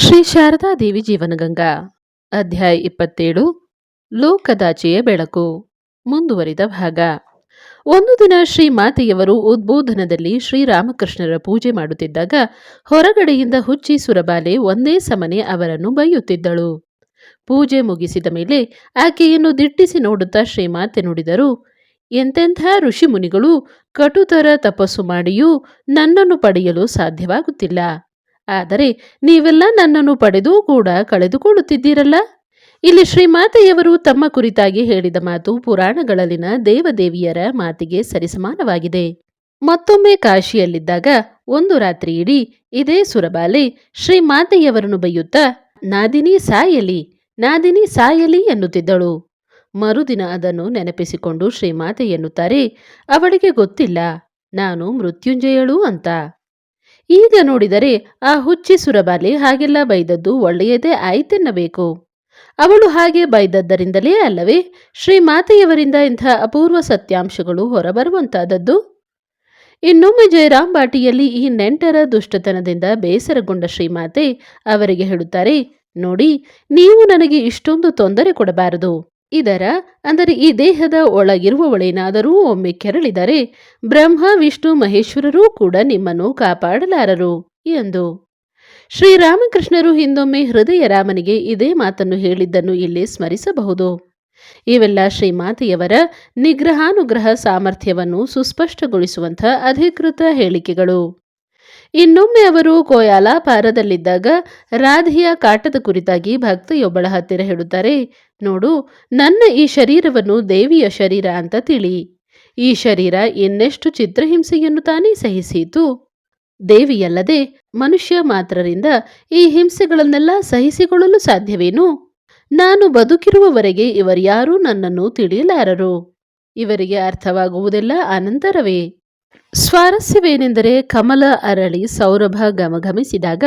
ಶ್ರೀ ಶಾರದಾ ಶಾರದಾದೇವಿ ಜೀವನಗಂಗಾ, ಅಧ್ಯಾಯ ಇಪ್ಪತ್ತೇಳು ಲೋಕದಾಚೆಯ ಬೆಳಕು, ಮುಂದುವರಿದ ಭಾಗ. ಒಂದು ದಿನ ಶ್ರೀ ಮಾತೆಯವರು ಉದ್ಬೋಧನದಲ್ಲಿ ಶ್ರೀರಾಮಕೃಷ್ಣರ ಪೂಜೆ ಮಾಡುತ್ತಿದ್ದಾಗ ಹೊರಗಡೆಯಿಂದ ಹುಚ್ಚಿ ಸುರಬಾಲೆ ಒಂದೇ ಸಮನೆ ಅವರನ್ನು ಬೈಯುತ್ತಿದ್ದಳು. ಪೂಜೆ ಮುಗಿಸಿದ ಮೇಲೆ ಆಕೆಯನ್ನು ದಿಟ್ಟಿಸಿ ನೋಡುತ್ತಾ ಶ್ರೀಮಾತೆ ನುಡಿದರು, ಎಂತೆಂಥ ಋಷಿಮುನಿಗಳು ಕಟುತರ ತಪಸ್ಸು ಮಾಡಿಯೂ ನನ್ನನ್ನು ಪಡೆಯಲು ಸಾಧ್ಯವಾಗುತ್ತಿಲ್ಲ. ಆದರೆ ನೀವೆಲ್ಲ ನನ್ನನ್ನು ಪಡೆದು ಕೂಡ ಕಳೆದುಕೊಳ್ಳುತ್ತಿದ್ದೀರಲ್ಲ? ಇಲ್ಲಿ ಶ್ರೀಮಾತೆಯವರು ತಮ್ಮ ಕುರಿತಾಗಿ ಹೇಳಿದ ಮಾತು ಪುರಾಣಗಳಲ್ಲಿನ ದೇವದೇವಿಯರ ಮಾತಿಗೆ ಸರಿಸಮಾನವಾಗಿದೆ. ಮತ್ತೊಮ್ಮೆ ಕಾಶಿಯಲ್ಲಿದ್ದಾಗ ಒಂದು ರಾತ್ರಿ ಇಡೀ ಇದೇ ಸುರಬಾಲೆ ಶ್ರೀಮಾತೆಯವರನ್ನು ಬೈಯುತ್ತಾ, ನಾದಿನಿ ಸಾಯಲಿ ನಾದಿನಿ ಸಾಯಲಿ ಎನ್ನುತ್ತಿದ್ದಳು. ಮರುದಿನ ಅದನ್ನು ನೆನಪಿಸಿಕೊಂಡು ಶ್ರೀಮಾತೆ ಎನ್ನುತ್ತಾರೆ, ಅವಳಿಗೆ ಗೊತ್ತಿಲ್ಲ, ನಾನು ಮೃತ್ಯುಂಜಯಳು ಅಂತ. ಈಗ ನೋಡಿದರೆ ಆ ಹುಚ್ಚಿ ಸುರಬಾಲೆ ಹಾಗೆಲ್ಲ ಬೈದದ್ದು ಒಳ್ಳೆಯದೇ ಆಯಿತೆನ್ನಬೇಕು. ಅವಳು ಹಾಗೆ ಬೈದದ್ದರಿಂದಲೇ ಅಲ್ಲವೇ? ಶ್ರೀಮಾತೆಯವರಿಂದ ಇಂಥ ಅಪೂರ್ವ ಸತ್ಯಾಂಶಗಳು ಹೊರಬರುವಂತಾದದ್ದು? ಇನ್ನೊಮ್ಮೆ ಜಯರಾಮ್ ಬಾಟಿಯಲ್ಲಿ ಈ ನೆಂಟರ ದುಷ್ಟತನದಿಂದ ಬೇಸರಗೊಂಡ ಶ್ರೀಮಾತೆ ಅವರಿಗೆ ಹೇಳುತ್ತಾರೆ, ನೋಡಿ, ನೀವು ನನಗೆ ಇಷ್ಟೊಂದು ತೊಂದರೆ ಕೊಡಬಾರದು. ಇದರ, ಅಂದರೆ ಈ ದೇಹದ ಒಳಗಿರುವವಳೇನಾದರೂ ಒಮ್ಮೆ ಕೆರಳಿದರೆ ಬ್ರಹ್ಮ, ವಿಷ್ಣು, ಮಹೇಶ್ವರರೂ ಕೂಡ ನಿಮ್ಮನ್ನು ಕಾಪಾಡಲಾರರು ಎಂದು. ಶ್ರೀರಾಮಕೃಷ್ಣರು ಹಿಂದೊಮ್ಮೆ ಹೃದಯ ರಾಮನಿಗೆ ಇದೇ ಮಾತನ್ನು ಹೇಳಿದ್ದನ್ನು ಇಲ್ಲಿ ಸ್ಮರಿಸಬಹುದು. ಇವೆಲ್ಲ ಶ್ರೀಮಾತೆಯವರ ನಿಗ್ರಹಾನುಗ್ರಹ ಸಾಮರ್ಥ್ಯವನ್ನು ಸುಸ್ಪಷ್ಟಗೊಳಿಸುವಂಥ ಅಧಿಕೃತ ಹೇಳಿಕೆಗಳು. ಇನ್ನೊಮ್ಮೆ ಅವರು ಕೋಯಾಲಾಪಾರದಲ್ಲಿದ್ದಾಗ ರಾಧಿಯ ಕಾಟದ ಕುರಿತಾಗಿ ಭಕ್ತಿಯೊಬ್ಬಳ ಹತ್ತಿರ ಹೇಳುತ್ತಾರೆ, ನೋಡು, ನನ್ನ ಈ ಶರೀರವನ್ನು ದೇವಿಯ ಶರೀರ ಅಂತ ತಿಳಿ. ಈ ಶರೀರ ಇನ್ನೆಷ್ಟು ಚಿತ್ರಹಿಂಸೆಯನ್ನು ತಾನೇ ಸಹಿಸಿತು? ದೇವಿಯಲ್ಲದೆ ಮನುಷ್ಯ ಮಾತ್ರರಿಂದ ಈ ಹಿಂಸೆಗಳನ್ನೆಲ್ಲ ಸಹಿಸಿಕೊಳ್ಳಲು ಸಾಧ್ಯವೇನು? ನಾನು ಬದುಕಿರುವವರೆಗೆ ಇವರ್ಯಾರೂ ನನ್ನನ್ನು ತಿಳಿಯಲಾರರು. ಇವರಿಗೆ ಅರ್ಥವಾಗುವುದೆಲ್ಲ ಅನಂತರವೇ. ಸ್ವಾರಸ್ಯವೇನೆಂದರೆ ಕಮಲ ಅರಳಿ ಸೌರಭ ಗಮಗಮಿಸಿದಾಗ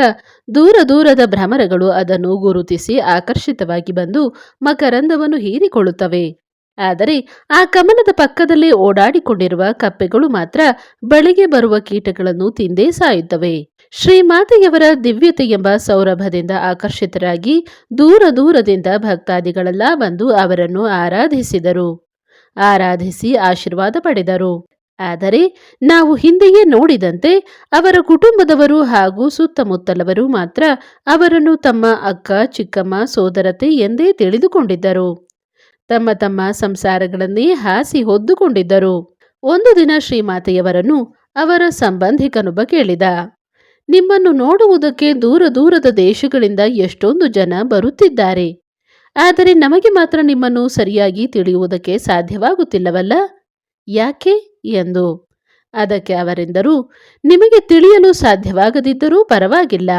ದೂರ ದೂರದ ಭ್ರಮರಗಳು ಅದನ್ನು ಗುರುತಿಸಿ ಆಕರ್ಷಿತವಾಗಿ ಬಂದು ಮಕರಂದವನ್ನು ಹೀರಿಕೊಳ್ಳುತ್ತವೆ. ಆದರೆ ಆ ಕಮಲದ ಪಕ್ಕದಲ್ಲಿ ಓಡಾಡಿಕೊಂಡಿರುವ ಕಪ್ಪೆಗಳು ಮಾತ್ರ ಬಳಿಗೆ ಬರುವ ಕೀಟಗಳನ್ನು ತಿಂದೇ ಸಾಯುತ್ತವೆ. ಶ್ರೀಮಾತೆಯವರ ದಿವ್ಯತೆ ಎಂಬ ಸೌರಭದಿಂದ ಆಕರ್ಷಿತರಾಗಿ ದೂರ ದೂರದಿಂದ ಭಕ್ತಾದಿಗಳೆಲ್ಲ ಬಂದು ಅವರನ್ನು ಆರಾಧಿಸಿದರು. ಆರಾಧಿಸಿ ಆಶೀರ್ವಾದ ಪಡೆದರು. ಆದರೆ ನಾವು ಹಿಂದೆಯೇ ನೋಡಿದಂತೆ ಅವರ ಕುಟುಂಬದವರು ಹಾಗೂ ಸುತ್ತಮುತ್ತಲವರು ಮಾತ್ರ ಅವರನ್ನು ತಮ್ಮ ಅಕ್ಕ, ಚಿಕ್ಕಮ್ಮ, ಸೋದರತೆ ಎಂದೇ ತಿಳಿದುಕೊಂಡಿದ್ದರು. ತಮ್ಮ ತಮ್ಮ ಸಂಸಾರಗಳನ್ನೇ ಹಾಸಿ ಹೊದ್ದುಕೊಂಡಿದ್ದರು. ಒಂದು ದಿನ ಶ್ರೀಮಾತೆಯವರನ್ನು ಅವರ ಸಂಬಂಧಿಕನೊಬ್ಬ ಕೇಳಿದ, ನಿಮ್ಮನ್ನು ನೋಡುವುದಕ್ಕೆ ದೂರ ದೂರದ ದೇಶಗಳಿಂದ ಎಷ್ಟೊಂದು ಜನ ಬರುತ್ತಿದ್ದಾರೆ. ಆದರೆ ನಮಗೆ ಮಾತ್ರ ನಿಮ್ಮನ್ನು ಸರಿಯಾಗಿ ತಿಳಿಯುವುದಕ್ಕೆ ಸಾಧ್ಯವಾಗುತ್ತಿಲ್ಲವಲ್ಲ? ಯಾಕೆ? ಎಂದು. ಅದಕ್ಕೆ ಅವರೆಂದರೂ, ನಿಮಗೆ ತಿಳಿಯಲು ಸಾಧ್ಯವಾಗದಿದ್ದರೂ ಪರವಾಗಿಲ್ಲ.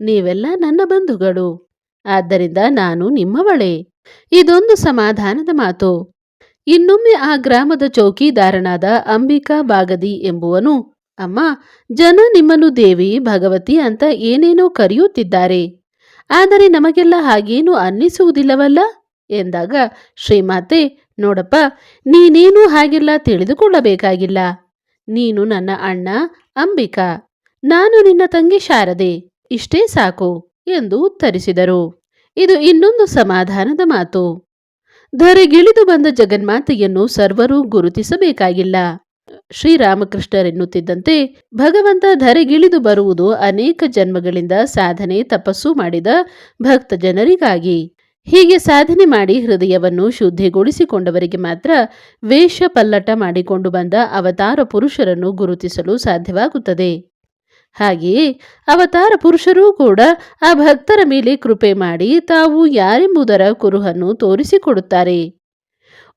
ನೀವೆಲ್ಲ ನನ್ನ ಬಂಧುಗಳು. ಆದ್ದರಿಂದ ನಾನು ನಿಮ್ಮವಳೇ. ಇದೊಂದು ಸಮಾಧಾನದ ಮಾತು. ಇನ್ನೊಮ್ಮೆ ಆ ಗ್ರಾಮದ ಚೌಕಿದಾರನಾದ ಅಂಬಿಕಾ ಬಾಗದಿ ಎಂಬುವನು, ಅಮ್ಮ, ಜನ ನಿಮ್ಮನ್ನು ದೇವಿ, ಭಗವತಿ ಅಂತ ಏನೇನೋ ಕರೆಯುತ್ತಿದ್ದಾರೆ. ಆದರೆ ನಮಗೆಲ್ಲ ಹಾಗೇನೂ ಅನ್ನಿಸುವುದಿಲ್ಲವಲ್ಲ? ಎಂದಾಗ, ಶ್ರೀಮಾತೆ ನೋಡಪ್ಪ, ನೀನೇನು ಹಾಗೆಲ್ಲ ತಿಳಿದುಕೊಳ್ಳಬೇಕಾಗಿಲ್ಲ. ನೀನು ನನ್ನ ಅಣ್ಣ, ಅಂಬಿಕಾ. ನಾನು ನಿನ್ನ ತಂಗಿ ಶಾರದೆ. ಇಷ್ಟೇ ಸಾಕು ಎಂದು ಉತ್ತರಿಸಿದರು. ಇದು ಇನ್ನೊಂದು ಸಮಾಧಾನದ ಮಾತು. ಧರೆಗಿಳಿದು ಬಂದ ಜಗನ್ಮಾತೆಯನ್ನು ಸರ್ವರೂ ಗುರುತಿಸಬೇಕಾಗಿಲ್ಲ. ಶ್ರೀರಾಮಕೃಷ್ಣರೆನ್ನುತ್ತಿದ್ದಂತೆ ಭಗವಂತ ಧರೆಗಿಳಿದು ಬರುವುದು ಅನೇಕ ಜನ್ಮಗಳಿಂದ ಸಾಧನೆ, ತಪಸ್ಸು ಮಾಡಿದ ಭಕ್ತ ಜನರಿಗಾಗಿ ಹೀಗೆ ಸಾಧನೆ ಮಾಡಿ ಹೃದಯವನ್ನು ಶುದ್ಧಿಗೊಳಿಸಿಕೊಂಡವರಿಗೆ ಮಾತ್ರ ವೇಷ ಪಲ್ಲಟ ಮಾಡಿಕೊಂಡು ಬಂದ ಅವತಾರ ಪುರುಷರನ್ನು ಗುರುತಿಸಲು ಸಾಧ್ಯವಾಗುತ್ತದೆ. ಹಾಗೆಯೇ ಅವತಾರ ಪುರುಷರೂ ಕೂಡ ಆ ಭಕ್ತರ ಮೇಲೆ ಕೃಪೆ ಮಾಡಿ ತಾವು ಯಾರೆಂಬುದರ ಕುರುಹನ್ನು ತೋರಿಸಿಕೊಡುತ್ತಾರೆ.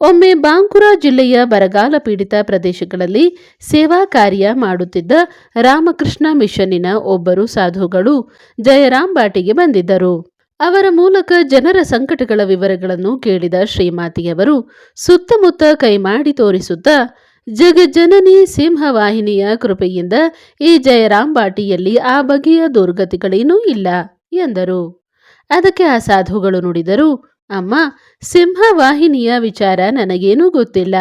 ಒಮ್ಮೆ ಬಾಂಕುರ ಜಿಲ್ಲೆಯ ಬರಗಾಲ ಪೀಡಿತ ಪ್ರದೇಶಗಳಲ್ಲಿ ಸೇವಾ ಕಾರ್ಯ ಮಾಡುತ್ತಿದ್ದ ರಾಮಕೃಷ್ಣ ಮಿಷನ್ನಿನ ಒಬ್ಬರು ಸಾಧುಗಳು ಜಯರಾಮ್ ಬಾಟಿಗೆ ಬಂದಿದ್ದರು. ಅವರ ಮೂಲಕ ಜನರ ಸಂಕಟಗಳ ವಿವರಗಳನ್ನು ಕೇಳಿದ ಶ್ರೀಮಾತಿಯವರು ಸುತ್ತಮುತ್ತ ಕೈಮಾಡಿ ತೋರಿಸುತ್ತಾ ಜಗಜ್ಜನನಿ ಸಿಂಹವಾಹಿನಿಯ ಕೃಪೆಯಿಂದ ಈ ಜಯರಾಮ್ ಬಾಟಿಯಲ್ಲಿ ಆ ಬಗೆಯ ದುರ್ಗತಿಗಳೇನೂ ಇಲ್ಲ ಎಂದರು. ಅದಕ್ಕೆ ಆ ಸಾಧುಗಳು ನುಡಿದರು, ಅಮ್ಮ, ಸಿಂಹವಾಹಿನಿಯ ವಿಚಾರ ನನಗೇನೂ ಗೊತ್ತಿಲ್ಲ.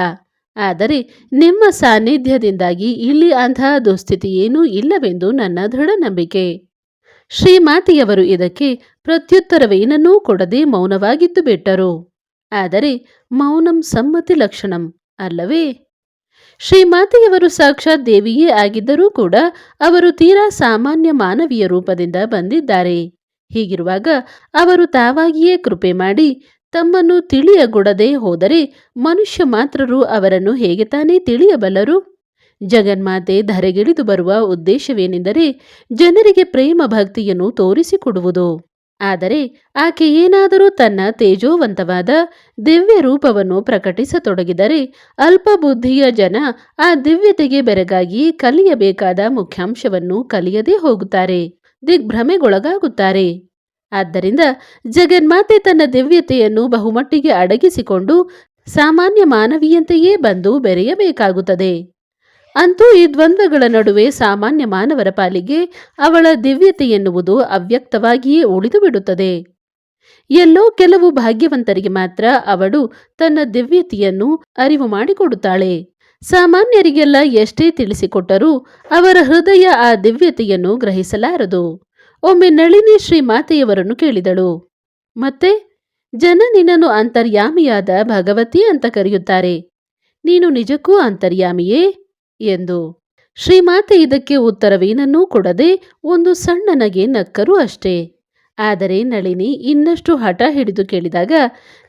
ಆದರೆ ನಿಮ್ಮ ಸಾನ್ನಿಧ್ಯದಿಂದಾಗಿ ಇಲ್ಲಿ ಅಂತಹ ದುಸ್ಥಿತಿ ಏನೂ ಇಲ್ಲವೆಂದು ನನ್ನ ದೃಢ ನಂಬಿಕೆ ಶ್ರೀಮಾತೆಯವರು ಇದಕ್ಕೆ ಪ್ರತ್ಯುತ್ತರವೇನನ್ನೂ ಕೊಡದೆ ಮೌನವಾಗಿದ್ದು ಬಿಟ್ಟರು. ಆದರೆ ಮೌನಂ ಸಮ್ಮತಿ ಲಕ್ಷಣಂ ಅಲ್ಲವೇ? ಶ್ರೀಮಾತೆಯವರು ಸಾಕ್ಷಾತ್ ದೇವಿಯೇ ಆಗಿದ್ದರೂ ಕೂಡ ಅವರು ತೀರಾ ಸಾಮಾನ್ಯ ಮಾನವೀಯ ರೂಪದಿಂದ ಬಂದಿದ್ದಾರೆ. ಹೀಗಿರುವಾಗ ಅವರು ತಾವಾಗಿಯೇ ಕೃಪೆ ಮಾಡಿ ತಮ್ಮನ್ನು ತಿಳಿಯಗೊಡದೆ ಹೋದರೆ ಮನುಷ್ಯ ಮಾತ್ರರು ಅವರನ್ನು ಹೇಗೆ ತಾನೇ ತಿಳಿಯಬಲ್ಲರು? ಜಗನ್ಮಾತೆ ಧರೆಗಿಳಿದು ಬರುವ ಉದ್ದೇಶವೇನೆಂದರೆ ಜನರಿಗೆ ಪ್ರೇಮ ಭಕ್ತಿಯನ್ನು ತೋರಿಸಿಕೊಡುವುದು. ಆದರೆ ಆಕೆ ಏನಾದರೂ ತನ್ನ ತೇಜೋವಂತವಾದ ದಿವ್ಯ ರೂಪವನ್ನು ಪ್ರಕಟಿಸತೊಡಗಿದರೆ ಅಲ್ಪಬುದ್ಧಿಯ ಜನ ಆ ದಿವ್ಯತೆಗೆ ಬೆರಗಾಗಿ ಕಲಿಯಬೇಕಾದ ಮುಖ್ಯಾಂಶವನ್ನು ಕಲಿಯದೇ ಹೋಗುತ್ತಾರೆ, ದಿಗ್ಭ್ರಮೆಗೊಳಗಾಗುತ್ತಾರೆ. ಆದ್ದರಿಂದ ಜಗನ್ಮಾತೆ ತನ್ನ ದಿವ್ಯತೆಯನ್ನು ಬಹುಮಟ್ಟಿಗೆ ಅಡಗಿಸಿಕೊಂಡು ಸಾಮಾನ್ಯ ಮಾನವೀಯಂತೆಯೇ ಬಂದು ಬೆರೆಯಬೇಕಾಗುತ್ತದೆ. ಅಂತೂ ಈ ದ್ವಂದ್ವಗಳ ನಡುವೆ ಸಾಮಾನ್ಯ ಮಾನವರ ಪಾಲಿಗೆ ಅವಳ ದಿವ್ಯತೆ ಎನ್ನುವುದು ಅವ್ಯಕ್ತವಾಗಿಯೇ ಉಳಿದು ಬಿಡುತ್ತದೆ ಎಲ್ಲೋ ಕೆಲವು ಭಾಗ್ಯವಂತರಿಗೆ ಮಾತ್ರ ಅವಳು ತನ್ನ ದಿವ್ಯತೆಯನ್ನು ಅರಿವು ಮಾಡಿಕೊಡುತ್ತಾಳೆ. ಸಾಮಾನ್ಯರಿಗೆಲ್ಲ ಎಷ್ಟೇ ತಿಳಿಸಿಕೊಟ್ಟರೂ ಅವರ ಹೃದಯ ಆ ದಿವ್ಯತೆಯನ್ನು ಗ್ರಹಿಸಲಾರದು. ಒಮ್ಮೆ ನಳಿನಿ ಶ್ರೀ ಮಾತೆಯವರನ್ನು ಕೇಳಿದಳು. ಮತ್ತೆ, ಜನ ನಿನ್ನನ್ನು ಅಂತರ್ಯಾಮಿಯಾದ ಭಗವತಿ ಅಂತ ಕರೆಯುತ್ತಾರೆ. ನೀನು ನಿಜಕ್ಕೂ ಅಂತರ್ಯಾಮಿಯೇ? ಎಂದು. ಶ್ರೀಮಾತೆ ಇದಕ್ಕೆ ಉತ್ತರವೇನನ್ನೂ ಕೊಡದೆ ಒಂದು ಸಣ್ಣನಗೆ ನಕ್ಕರು ಅಷ್ಟೇ. ಆದರೆ ನಳಿನಿ ಇನ್ನಷ್ಟು ಹಠ ಹಿಡಿದು ಕೇಳಿದಾಗ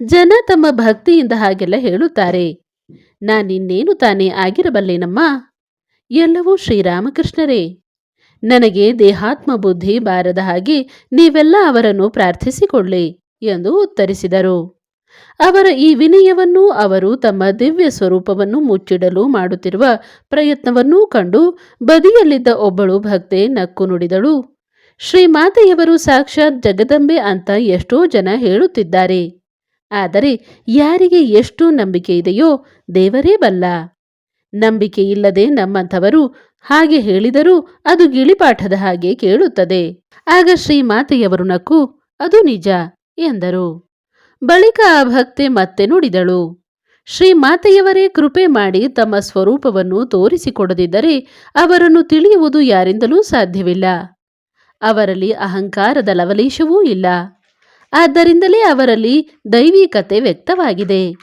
ಜನ ತಮ್ಮ ಭಕ್ತಿಯಿಂದ ಹಾಗೆಲ್ಲ ಹೇಳುತ್ತಾರೆ. ನಾನಿನ್ನೇನು ತಾನೇ ಆಗಿರಬಲ್ಲೇನಮ್ಮ? ಎಲ್ಲವೂ ಶ್ರೀರಾಮಕೃಷ್ಣರೇ. ನನಗೆ ದೇಹಾತ್ಮ ಬುದ್ಧಿ ಬಾರದ ಹಾಗೆ ನೀವೆಲ್ಲ ಅವರನ್ನು ಪ್ರಾರ್ಥಿಸಿಕೊಳ್ಳಿ ಎಂದು ಉತ್ತರಿಸಿದರು. ಅವರ ಈ ವಿನಯವನ್ನು ಅವರು ತಮ್ಮ ದಿವ್ಯ ಸ್ವರೂಪವನ್ನು ಮುಚ್ಚಿಡಲು ಮಾಡುತ್ತಿರುವ ಪ್ರಯತ್ನವನ್ನೂ ಕಂಡು ಬದಿಯಲ್ಲಿದ್ದ ಒಬ್ಬಳು ಭಕ್ತೆ ನಕ್ಕು ನುಡಿದಳು. ಶ್ರೀಮಾತೆಯವರು ಸಾಕ್ಷಾತ್ ಜಗದಂಬೆ ಅಂತ ಎಷ್ಟೋ ಜನ ಹೇಳುತ್ತಿದ್ದಾರೆ. ಆದರೆ ಯಾರಿಗೆ ಎಷ್ಟು ನಂಬಿಕೆ ಇದೆಯೋ ದೇವರೇ ಬಲ್ಲ. ನಂಬಿಕೆ ಇಲ್ಲದೆ ನಮ್ಮಂಥವರು ಹಾಗೆ ಹೇಳಿದರೂ ಅದು ಗಿಳಿಪಾಠದ ಹಾಗೆ ಕೇಳುತ್ತದೆ. ಆಗ ಶ್ರೀಮಾತೆಯವರು ನಕ್ಕು, ಅದು ನಿಜ ಎಂದರು. ಬಳಿಕ ಆ ಭಕ್ತೆ ಮತ್ತೆ ನುಡಿದಳು. ಶ್ರೀ ಮಾತೆಯವರೇ ಕೃಪೆ ಮಾಡಿ ತಮ್ಮ ಸ್ವರೂಪವನ್ನು ತೋರಿಸಿಕೊಡದಿದ್ದರೆ ಅವರನ್ನು ತಿಳಿಯುವುದು ಯಾರಿಂದಲೂ ಸಾಧ್ಯವಿಲ್ಲ. ಅವರಲ್ಲಿ ಅಹಂಕಾರದ ಲವಲೇಶವೂ ಇಲ್ಲ. ಆದ್ದರಿಂದಲೇ ಅವರಲ್ಲಿ ದೈವಿಕತೆ ವ್ಯಕ್ತವಾಗಿದೆ.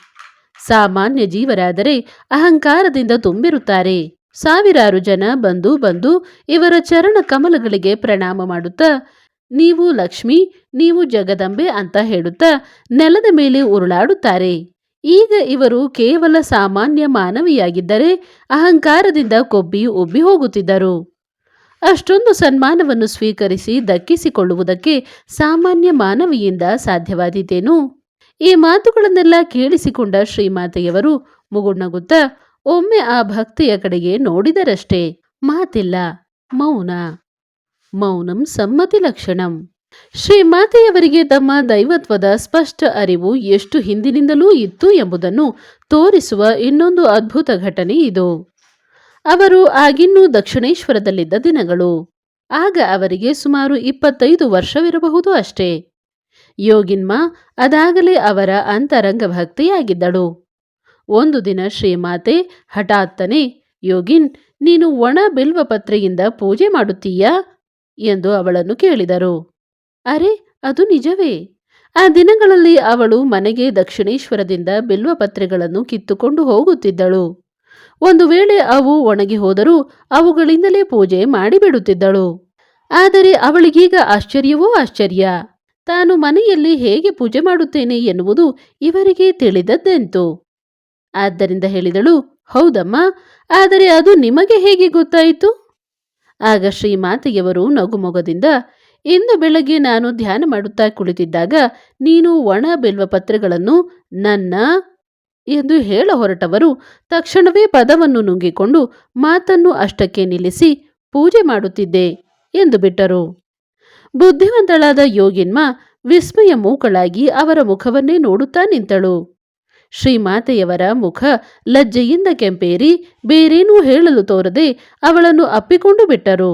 ಸಾಮಾನ್ಯ ಜೀವರಾದರೆ ಅಹಂಕಾರದಿಂದ ತುಂಬಿರುತ್ತಾರೆ. ಸಾವಿರಾರು ಜನ ಬಂದು ಬಂದು ಇವರ ಚರಣ ಕಮಲಗಳಿಗೆ ಪ್ರಣಾಮ ಮಾಡುತ್ತಾ ನೀವು ಲಕ್ಷ್ಮಿ, ನೀವು ಜಗದಂಬೆ ಅಂತ ಹೇಳುತ್ತಾ ನೆಲದ ಮೇಲೆ ಉರುಳಾಡುತ್ತಾರೆ. ಈಗ ಇವರು ಕೇವಲ ಸಾಮಾನ್ಯ ಮಾನವಿಯಾಗಿದ್ದರೆ ಅಹಂಕಾರದಿಂದ ಕೊಬ್ಬಿ ಉಬ್ಬಿ ಹೋಗುತ್ತಿದ್ದರು. ಅಷ್ಟೊಂದು ಸನ್ಮಾನವನ್ನು ಸ್ವೀಕರಿಸಿ ದಕ್ಕಿಸಿಕೊಳ್ಳುವುದಕ್ಕೆ ಸಾಮಾನ್ಯ ಮಾನವಿಯಿಂದ ಸಾಧ್ಯವಾದೀತೇನು? ಈ ಮಾತುಗಳನ್ನೆಲ್ಲ ಕೇಳಿಸಿಕೊಂಡ ಶ್ರೀಮಾತೆಯವರು ಮುಗುಳ್ನಗುತ್ತಾ ಒಮ್ಮೆ ಆ ಭಕ್ತಿಯ ಕಡೆಗೆ ನೋಡಿದರಷ್ಟೇ. ಮಾತಿಲ್ಲ, ಮೌನ. ಮೌನಂ ಸಮ್ಮತಿ ಲಕ್ಷಣಂ. ಶ್ರೀಮಾತೆಯವರಿಗೆ ತಮ್ಮ ದೈವತ್ವದ ಸ್ಪಷ್ಟ ಅರಿವು ಎಷ್ಟು ಹಿಂದಿನಿಂದಲೂ ಇತ್ತು ಎಂಬುದನ್ನು ತೋರಿಸುವ ಇನ್ನೊಂದು ಅದ್ಭುತ ಘಟನೆ ಇದು. ಅವರು ಆಗಿನ್ನೂ ದಕ್ಷಿಣೇಶ್ವರದಲ್ಲಿದ್ದ ದಿನಗಳು. ಆಗ ಅವರಿಗೆ ಸುಮಾರು ಇಪ್ಪತ್ತೈದು ವರ್ಷವಿರಬಹುದು ಅಷ್ಟೇ. ಯೋಗಿನ್ಮ ಅದಾಗಲೇ ಅವರ ಅಂತರಂಗ ಭಕ್ತಿಯಾಗಿದ್ದಳು. ಒಂದು ದಿನ ಶ್ರೀಮಾತೆ ಹಠಾತ್ತನೆ, ಯೋಗಿನ್, ನೀನು ಒಣ ಬಿಲ್ವಪತ್ರೆಯಿಂದ ಪೂಜೆ ಮಾಡುತ್ತೀಯಾ? ಎಂದು ಅವಳನ್ನು ಕೇಳಿದರು. ಅರೆ, ಅದು ನಿಜವೇ? ಆ ದಿನಗಳಲ್ಲಿ ಅವಳು ಮನೆಗೆ ದಕ್ಷಿಣೇಶ್ವರದಿಂದ ಬಿಲ್ವಪತ್ರೆಗಳನ್ನು ಕಿತ್ತುಕೊಂಡು ಹೋಗುತ್ತಿದ್ದಳು. ಒಂದು ವೇಳೆ ಅವು ಒಣಗಿ ಹೋದರೂ ಅವುಗಳಿಂದಲೇ ಪೂಜೆ ಮಾಡಿಬಿಡುತ್ತಿದ್ದಳು. ಆದರೆ ಅವಳಿಗೀಗ ಆಶ್ಚರ್ಯವೋ ಆಶ್ಚರ್ಯ? ತಾನು ಮನೆಯಲ್ಲಿ ಹೇಗೆ ಪೂಜೆ ಮಾಡುತ್ತೇನೆ ಎನ್ನುವುದು ಇವರಿಗೆ ತಿಳಿದದ್ದೆಂತು? ಆದ್ದರಿಂದ ಹೇಳಿದಳು, ಹೌದಮ್ಮ, ಆದರೆ ಅದು ನಿಮಗೆ ಹೇಗೆ ಗೊತ್ತಾಯಿತು? ಆಗ ಶ್ರೀಮಾತೆಯವರು ನಗುಮೊಗದಿಂದ, ಇಂದು ಬೆಳಗ್ಗೆ ನಾನು ಧ್ಯಾನ ಮಾಡುತ್ತಾ ಕುಳಿತಿದ್ದಾಗ ನೀನು ಒಣ ಬಿಲ್ವಪತ್ರೆಗಳನ್ನು ನನ್ನ ಎಂದು ಹೇಳ ಹೊರಟವರು, ತಕ್ಷಣವೇ ಪದವನ್ನು ನುಂಗಿಕೊಂಡು ಮಾತನ್ನು ಅಷ್ಟಕ್ಕೆ ನಿಲ್ಲಿಸಿ, ಪೂಜೆ ಮಾಡುತ್ತಿದ್ದೆ ಎಂದು ಬಿಟ್ಟರು. ಬುದ್ಧಿವಂತಳಾದ ಯೋಗಿನ್ಮ ವಿಸ್ಮಯ ಮೂಕಳಾಗಿ ಅವರ ಮುಖವನ್ನೇ ನೋಡುತ್ತಾ ನಿಂತಳು. ಶ್ರೀಮಾತೆಯವರ ಮುಖ ಲಜ್ಜೆಯಿಂದ ಕೆಂಪೇರಿ ಬೇರೇನೂ ಹೇಳಲು ತೋರದೆ ಅವಳನ್ನು ಅಪ್ಪಿಕೊಂಡು ಬಿಟ್ಟರು.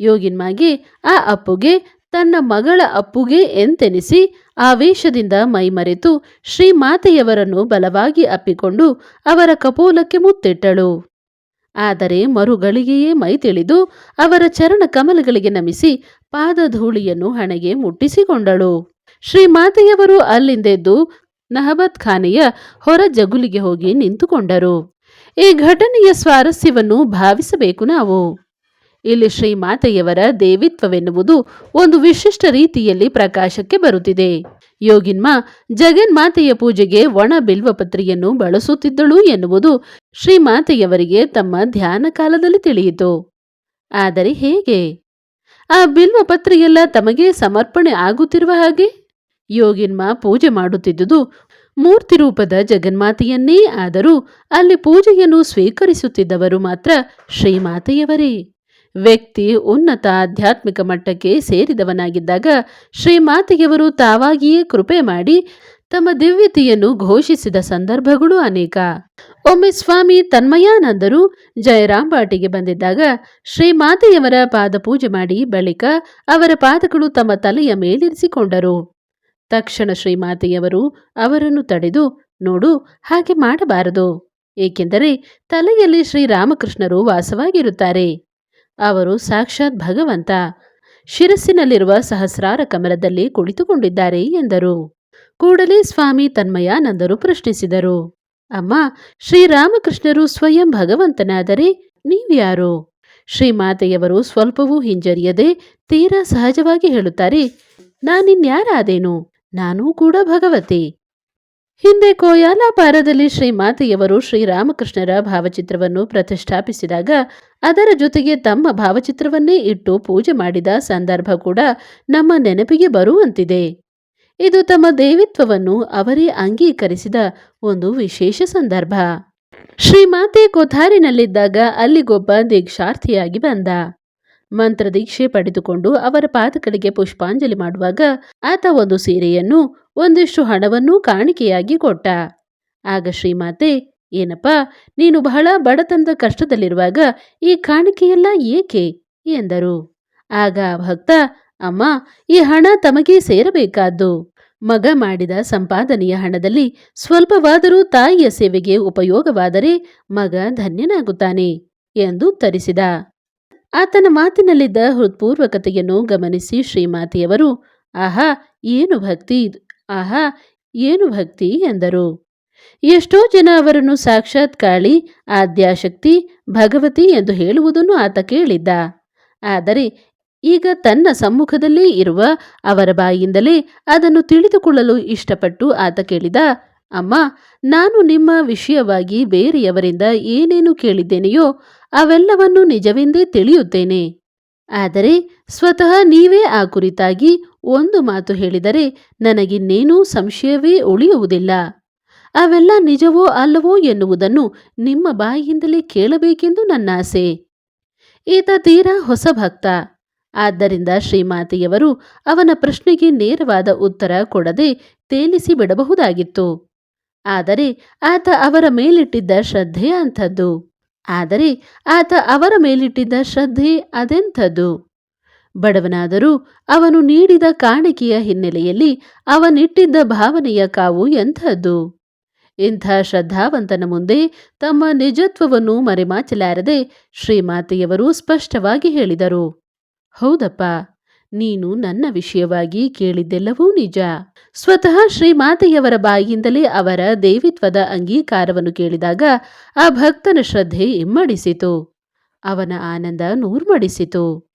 ಯೋಗಿನ್ಮಾಗೆ ಆ ಅಪ್ಪುಗೆ ತನ್ನ ಮಗಳ ಅಪ್ಪುಗೆ ಎಂತೆನಿಸಿ ಆವೇಶದಿಂದ ಮೈಮರೆತು ಶ್ರೀಮಾತೆಯವರನ್ನು ಬಲವಾಗಿ ಅಪ್ಪಿಕೊಂಡು ಅವರ ಕಪೋಲಕ್ಕೆ ಮುತ್ತಿಟ್ಟಳು. ಆದರೆ ಮರುಗಳಿಗೆಯೇ ಮೈ ತಿಳಿದು ಅವರ ಚರಣ ಕಮಲಗಳಿಗೆ ನಮಿಸಿ ಪಾದಧೂಳಿಯನ್ನು ಹಣೆಗೆ ಮುಟ್ಟಿಸಿಕೊಂಡಳು. ಶ್ರೀಮಾತೆಯವರು ಅಲ್ಲಿಂದೆದ್ದು ನಹಬತ್ ಖಾನೆಯ ಹೊರ ಜಗುಲಿಗೆ ಹೋಗಿ ನಿಂತುಕೊಂಡರು. ಈ ಘಟನೆಯ ಸ್ವಾರಸ್ಯವನ್ನು ಭಾವಿಸಬೇಕು ನಾವು. ಇಲ್ಲಿ ಶ್ರೀಮಾತೆಯವರ ದೇವಿತ್ವವೆನ್ನುವುದು ಒಂದು ವಿಶಿಷ್ಟ ರೀತಿಯಲ್ಲಿ ಪ್ರಕಾಶಕ್ಕೆ ಬರುತ್ತಿದೆ. ಯೋಗಿನ್ಮ ಜಗನ್ಮಾತೆಯ ಪೂಜೆಗೆ ಒಣ ಬಿಲ್ವಪತ್ರಿಯನ್ನು ಬಳಸುತ್ತಿದ್ದಳು ಎನ್ನುವುದು ಶ್ರೀಮಾತೆಯವರಿಗೆ ತಮ್ಮ ಧ್ಯಾನ ಕಾಲದಲ್ಲಿ ತಿಳಿಯಿತು. ಆದರೆ ಹೇಗೆ? ಆ ಬಿಲ್ವಪತ್ರಿಯೆಲ್ಲ ತಮಗೆ ಸಮರ್ಪಣೆ ಆಗುತ್ತಿರುವ ಹಾಗೆ? ಯೋಗಿನ್ಮ ಪೂಜೆ ಮಾಡುತ್ತಿದ್ದುದು ಮೂರ್ತಿ ರೂಪದ ಜಗನ್ಮಾತೆಯನ್ನೇ ಆದರೂ ಅಲ್ಲಿ ಪೂಜೆಯನ್ನು ಸ್ವೀಕರಿಸುತ್ತಿದ್ದವರು ಮಾತ್ರ ಶ್ರೀಮಾತೆಯವರೇ. ವ್ಯಕ್ತಿ ಉನ್ನತ ಆಧ್ಯಾತ್ಮಿಕ ಮಟ್ಟಕ್ಕೆ ಸೇರಿದವನಾಗಿದ್ದಾಗ ಶ್ರೀಮಾತೆಯವರು ತಾವಾಗಿಯೇ ಕೃಪೆ ಮಾಡಿ ತಮ್ಮ ದಿವ್ಯತೆಯನ್ನು ಘೋಷಿಸಿದ ಸಂದರ್ಭಗಳು ಅನೇಕ. ಒಮ್ಮೆ ಸ್ವಾಮಿ ತನ್ಮಯಾನಂದರು ಜಯರಾಂಬಾಟಿಗೆ ಬಂದಿದ್ದಾಗ ಶ್ರೀಮಾತೆಯವರ ಪಾದಪೂಜೆ ಮಾಡಿ ಬಳಿಕ ಅವರ ಪಾದಗಳು ತಮ್ಮ ತಲೆಯ ಮೇಲಿರಿಸಿಕೊಂಡರು. ತಕ್ಷಣ ಶ್ರೀಮಾತೆಯವರು ಅವರನ್ನು ತಡೆದು, ನೋಡು, ಹಾಗೆ ಮಾಡಬಾರದು. ಏಕೆಂದರೆ ತಲೆಯಲ್ಲಿ ಶ್ರೀರಾಮಕೃಷ್ಣರು ವಾಸವಾಗಿರುತ್ತಾರೆ. ಅವರು ಸಾಕ್ಷಾತ್ ಭಗವಂತ. ಶಿರಸ್ಸಿನಲ್ಲಿರುವ ಸಹಸ್ರಾರ ಕಮಲದಲ್ಲಿ ಕುಳಿತುಕೊಂಡಿದ್ದಾರೆ ಎಂದರು. ಕೂಡಲೇ ಸ್ವಾಮಿ ತನ್ಮಯಾನಂದರು ಪ್ರಶ್ನಿಸಿದರು. ಅಮ್ಮ, ಶ್ರೀರಾಮಕೃಷ್ಣರು ಸ್ವಯಂ ಭಗವಂತನಾದರೆ ನೀವ್ಯಾರು ಶ್ರೀಮಾತೆಯವರು ಸ್ವಲ್ಪವೂ ಹಿಂಜರಿಯದೆ ತೀರಾ ಸಹಜವಾಗಿ ಹೇಳುತ್ತಾರೆ, ನಾನಿನ್ಯಾರಾದೇನು? ನಾನೂ ಕೂಡ ಭಗವತಿ. ಹಿಂದೆ ಕೋಯಾಲಾಪಾರದಲ್ಲಿ ಶ್ರೀಮಾತೆಯವರು ಶ್ರೀರಾಮಕೃಷ್ಣರ ಭಾವಚಿತ್ರವನ್ನು ಪ್ರತಿಷ್ಠಾಪಿಸಿದಾಗ ಅದರ ಜೊತೆಗೆ ತಮ್ಮ ಭಾವಚಿತ್ರವನ್ನೇ ಇಟ್ಟು ಪೂಜೆ ಮಾಡಿದ ಸಂದರ್ಭ ಕೂಡ ನಮ್ಮ ನೆನಪಿಗೆ ಬರುವಂತಿದೆ. ಇದು ತಮ್ಮ ದೇವಿತ್ವವನ್ನು ಅವರೇ ಅಂಗೀಕರಿಸಿದ ಒಂದು ವಿಶೇಷ ಸಂದರ್ಭ. ಶ್ರೀಮಾತೆ ಕೊಥಾರಿನಲ್ಲಿದ್ದಾಗ ಅಲ್ಲಿಗೊಬ್ಬ ದೀಕ್ಷಾರ್ಥಿಯಾಗಿ ಬಂದ. ಮಂತ್ರ ದೀಕ್ಷೆ ಪಡೆದುಕೊಂಡು ಅವರ ಪಾದಗಳಿಗೆ ಪುಷ್ಪಾಂಜಲಿ ಮಾಡುವಾಗ ಆತ ಒಂದು ಸೀರೆಯನ್ನು, ಒಂದಿಷ್ಟು ಹಣವನ್ನೂ ಕಾಣಿಕೆಯಾಗಿ ಕೊಟ್ಟ. ಆಗ ಶ್ರೀಮಾತೆ, ಏನಪ್ಪ, ನೀನು ಬಹಳ ಬಡತನದ ಕಷ್ಟದಲ್ಲಿರುವಾಗ ಈ ಕಾಣಿಕೆಯೆಲ್ಲ ಏಕೆ? ಎಂದರು. ಆಗ ಭಕ್ತ, ಅಮ್ಮ, ಈ ಹಣ ತಮಗೆ ಸೇರಬೇಕಾದ್ದು. ಮಗ ಮಾಡಿದ ಸಂಪಾದನೆಯ ಹಣದಲ್ಲಿ ಸ್ವಲ್ಪವಾದರೂ ತಾಯಿಯ ಸೇವೆಗೆ ಉಪಯೋಗವಾದರೆ ಮಗ ಧನ್ಯನಾಗುತ್ತಾನೆ ಎಂದು ಉತ್ತರಿಸಿದ. ಆತನ ಮಾತಿನಲ್ಲಿದ್ದ ಹೃತ್ಪೂರ್ವಕತೆಯನ್ನು ಗಮನಿಸಿ ಶ್ರೀಮಾತೆಯವರು, ಆಹಾ, ಏನು ಭಕ್ತಿ ಇದು? ಆಹಾ, ಏನು ಭಕ್ತಿ? ಎಂದರು. ಎಷ್ಟೋ ಜನ ಅವರನ್ನು ಸಾಕ್ಷಾತ್ ಕಾಳಿ, ಆದ್ಯಾಶಕ್ತಿ, ಭಗವತಿ ಎಂದು ಹೇಳುವುದನ್ನು ಆತ ಕೇಳಿದ್ದ. ಆದರೆ ಈಗ ತನ್ನ ಸಮ್ಮುಖದಲ್ಲೇ ಇರುವ ಅವರ ಬಾಯಿಯಿಂದಲೇ ಅದನ್ನು ತಿಳಿದುಕೊಳ್ಳಲು ಇಷ್ಟಪಟ್ಟು ಆತ ಕೇಳಿದ, ಅಮ್ಮ, ನಾನು ನಿಮ್ಮ ವಿಷಯವಾಗಿ ಬೇರೆಯವರಿಂದ ಏನೇನು ಕೇಳಿದ್ದೇನೆಯೋ ಅವೆಲ್ಲವನ್ನು ನಿಜವೆಂದೇ ತಿಳಿಯುತ್ತೇನೆ. ಆದರೆ ಸ್ವತಃ ನೀವೇ ಆ ಕುರಿತಾಗಿ ಒಂದು ಮಾತು ಹೇಳಿದರೆ ನನಗಿನ್ನೇನೂ ಸಂಶಯವೇ ಉಳಿಯುವುದಿಲ್ಲ. ಅವೆಲ್ಲ ನಿಜವೋ ಅಲ್ಲವೋ ಎನ್ನುವುದನ್ನು ನಿಮ್ಮ ಬಾಯಿಯಿಂದಲೇ ಕೇಳಬೇಕೆಂದು ನನ್ನಾಸೆ. ಈತ ತೀರಾ ಹೊಸ ಭಕ್ತ. ಆದ್ದರಿಂದ ಶ್ರೀಮಾತೆಯವರು ಅವನ ಪ್ರಶ್ನೆಗೆ ನೇರವಾದ ಉತ್ತರ ಕೊಡದೆ ತೇಲಿಸಿ ಬಿಡಬಹುದಾಗಿತ್ತು. ಆದರೆ ಆತ ಅವರ ಮೇಲಿಟ್ಟಿದ್ದ ಶ್ರದ್ಧೆಯ ಅಂಥದ್ದು. ಆದರೆ ಆತ ಅವರ ಮೇಲಿಟ್ಟಿದ್ದ ಶ್ರದ್ಧೆ ಅದೆಂಥದ್ದು? ಬಡವನಾದರೂ ಅವನು ನೀಡಿದ ಕಾಣಿಕೆಯ ಹಿನ್ನೆಲೆಯಲ್ಲಿ ಅವನಿಟ್ಟಿದ್ದ ಭಾವನೆಯ ಕಾವು ಎಂಥದ್ದು? ಇಂಥ ಶ್ರದ್ಧಾವಂತನ ಮುಂದೆ ತಮ್ಮ ನಿಜತ್ವವನ್ನು ಮರೆಮಾಚಲಾರದೆ ಶ್ರೀಮಾತೆಯವರು ಸ್ಪಷ್ಟವಾಗಿ ಹೇಳಿದರು. ಹೌದಪ್ಪ. ನೀನು ನನ್ನ ವಿಷಯವಾಗಿ ಕೇಳಿದ್ದೆಲ್ಲವೂ ನಿಜ. ಸ್ವತಃ ಶ್ರೀಮಾತೆಯವರ ಬಾಯಿಯಿಂದಲೇ ಅವರ ದೇವಿತ್ವದ ಅಂಗೀಕಾರವನ್ನು ಕೇಳಿದಾಗ ಆ ಭಕ್ತನ ಶ್ರದ್ಧೆ ಇಮ್ಮಡಿಸಿತು. ಅವನ ಆನಂದ ನೂರ್ಮಡಿಸಿತು.